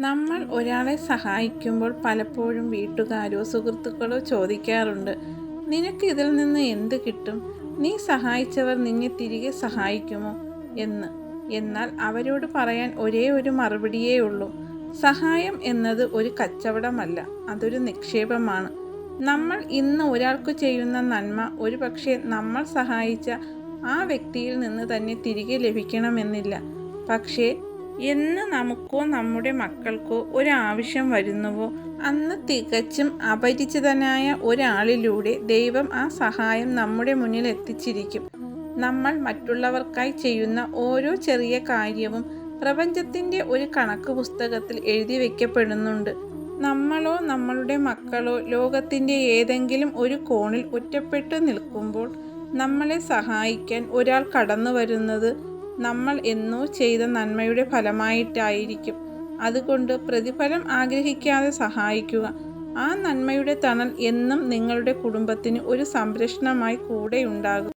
നമ്മൾ ഒരാളെ സഹായിക്കുമ്പോൾ പലപ്പോഴും വീട്ടുകാരോ സുഹൃത്തുക്കളോ ചോദിക്കാറുണ്ട് നിനക്ക് ഇതിൽ നിന്ന് എന്ത് കിട്ടും? നീ സഹായിച്ചവർ നിന്നെ തിരികെ സഹായിക്കുമോ? എന്ന്. എന്നാൽ അവരോട് പറയാൻ ഒരേ ഒരു മറുപടിയേ ഉള്ളൂ. സഹായം എന്നത് ഒരു കച്ചവടമല്ല അതൊരു നിക്ഷേപമാണ്. നമ്മൾ ഇന്ന് ഒരാൾക്ക് ചെയ്യുന്ന നന്മ ഒരുപക്ഷെ നമ്മൾ സഹായിച്ച ആ വ്യക്തിയിൽ നിന്ന് തന്നെ തിരികെ ലഭിക്കണമെന്നില്ല. പക്ഷേ എന്ന് നമുക്കോ നമ്മുടെ മക്കൾക്കോ ഒരാവശ്യം വരുന്നുവോ? അന്ന് തികച്ചും അപരിചിതനായ ഒരാളിലൂടെ ദൈവം ആ സഹായം നമ്മുടെ മുന്നിൽ എത്തിച്ചിരിക്കും. നമ്മൾ മറ്റുള്ളവർക്കായി ചെയ്യുന്ന ഓരോ ചെറിയ കാര്യവും പ്രപഞ്ചത്തിന്റെ ഒരു കണക്ക് പുസ്തകത്തിൽ എഴുതി വയ്ക്കപ്പെടുന്നുണ്ട് നമ്മളോ നമ്മളുടെ മക്കളോ ലോകത്തിന്റെ ഏതെങ്കിലും ഒരു കോണിൽ ഒറ്റപ്പെട്ടു നിൽക്കുമ്പോൾ നമ്മളെ സഹായിക്കാൻ ഒരാൾ കടന്നു വരുന്നത് നമ്മൾ എന്നോ ചെയ്ത നന്മയുടെ ഫലമായിട്ടായിരിക്കും. അതുകൊണ്ട് പ്രതിഫലം ആഗ്രഹിക്കാതെ സഹായിക്കുക. ആ നന്മയുടെ തണൽ എന്നും നിങ്ങളുടെ കുടുംബത്തിന് ഒരു സംരക്ഷണമായി കൂടെയുണ്ടാകും